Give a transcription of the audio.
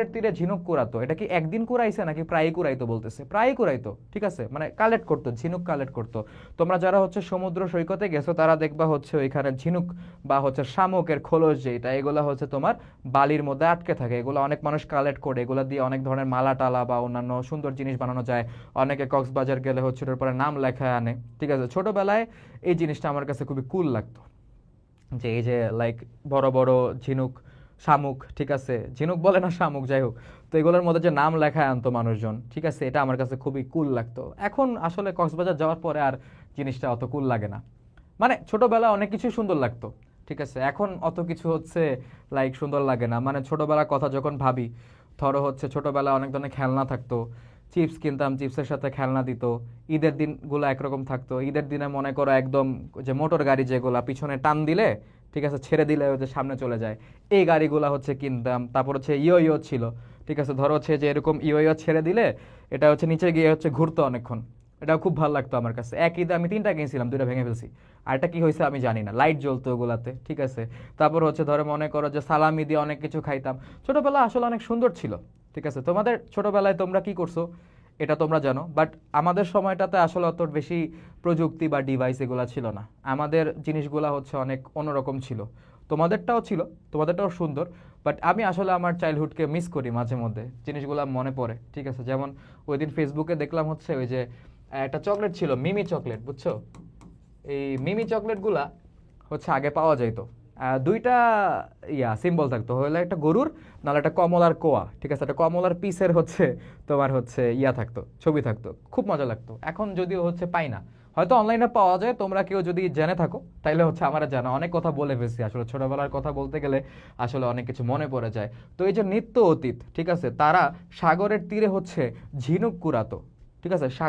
সাগরের তীরে ঝিনুক কুড়াতো। এটা কি একদিন কুড়াইছে নাকি প্রায়ই কুড়াইতো বলতেছে? প্রায়ই কুড়াইতো, ঠিক আছে? মানে কালেক্ট করতো, ঝিনুক কালেক্ট করতো। তোমরা যারা হচ্ছে সমুদ্র সৈকতে গেছো, তারা দেখবা হচ্ছে ওইখানে ঝিনুক বা হচ্ছে শামুকের খোলস যেটা এগুলো হচ্ছে তোমার বালির মধ্যে আটকে থাকে। এগুলো অনেক মানুষ কালেক্ট করে, এগুলো দিয়ে অনেক ধরনের মালা টালা বা অন্যান্য সুন্দর জিনিস বানানো যায়। অনেকে কক্সবাজার গেলে হচ্ছে ওটার পরে নাম লেখা আনে, ঠিক আছে? ছোটবেলায় এই জিনিসটা আমার কাছে খুবই কুল লাগতো। যে এই যে লাইক বড় বড় ঝিনুক শামুক, ঠিক আছে? ঝিনুক বলে না শামুক, যাই হোক। তো এগুলোর মধ্যে যে নাম লেখায় আনতো মানুষজন, ঠিক আছে? এটা আমার কাছে খুবই কুল লাগতো। এখন আসলে কক্সবাজার যাওয়ার পরে আর জিনিসটা অত কুল লাগে না। মানে ছোটবেলায় অনেক কিছুই সুন্দর লাগতো, ঠিক আছে? এখন অত কিছু হচ্ছে লাইক সুন্দর লাগে না। মানে ছোটবেলার কথা যখন ভাবি, ধরো হচ্ছে ছোটবেলায় অনেক ধরনের খেলনা থাকতো। চিপস কিনতাম, চিপসের সাথে খেলনা দিত। ঈদের দিনগুলো একরকম থাকতো। ঈদের দিনে মনে করো একদম যে মোটর গাড়ি যেগুলা, পিছনে টান দিলে ঠিক আছে, ছেড়ে দিলে হচ্ছে সামনে চলে যায়। এই গাড়িগুলা হচ্ছে কিনতাম তারপর হচ্ছে ইয়ো ইয়ো ছিল। ঠিক আছে, ধরো হচ্ছে যে এরকম ইয়ো ইয়ো ছেড়ে দিলে এটা হচ্ছে নিচে গিয়ে হচ্ছে ঘুরতো অনেকক্ষণ। এটাও খুব ভালো লাগতো আমার কাছে। এক ঈদে আমি তিনটা কিনছিলাম, দুইটা ভেঙে ফেলছি। আর এটা কি হয়েছে আমি জানি না। লাইট জ্বলতো ওগুলাতে, ঠিক আছে। তারপর হচ্ছে ধরো মনে করো যে সালামি দিয়ে অনেক কিছু খাইতাম। ছোটবেলা আসলে অনেক সুন্দর ছিল, ঠিক আছে। তোমাদের ছোটবেলায় তোমরা কি করছ? এটা তোমরা জানো বাট আমাদের সময়টাতে আসলে অত বেশি প্রযুক্তি বা ডিভাইস এগুলো ছিল না। আমাদের জিনিসগুলা হচ্ছে অনেক অন্যরকম ছিল। তোমাদেরটাও ছিল, তোমাদেরটাও সুন্দর বাট আমি আসলে আমার চাইল্ডহুডকে মিস করি মাঝে মধ্যে, জিনিসগুলো মনে পড়ে, ঠিক আছে? যেমন ওই দিন ফেসবুকে দেখলাম হচ্ছে ওই যে, একটা চকলেট ছিল মিমি চকলেট বুঝছ? এই মিমি চকলেটগুলা হচ্ছে আগে পাওয়া যাইতো। দুইটা, ইয়া সিম্বল থাকতো। হলে একটা গরুর, নাহলে একটা কমলার কোয়া, ঠিক আছে? একটা কমলার পিসের হচ্ছে, তোমার হচ্ছে ইয়া থাকতো, ছবি থাকতো। খুব মজা লাগতো। এখন যদিও হচ্ছে পাই না। হয়তো অনলাইনে পাওয়া যায়, তোমরা কেউ যদি জেনে থাকো, তাইলে হচ্ছে আমার জানা। অনেক কথা বলে ফেলছি। আসলে ছোটবেলার কথা বলতে গেলে আসলে অনেক কিছু মনে পড়ে যায়। তো এই যে নিত্য অতীত, ঠিক আছে? তারা সাগরের তীরে হচ্ছে ঝিনুক কুড়াতো, ঠিক আছে? সাগর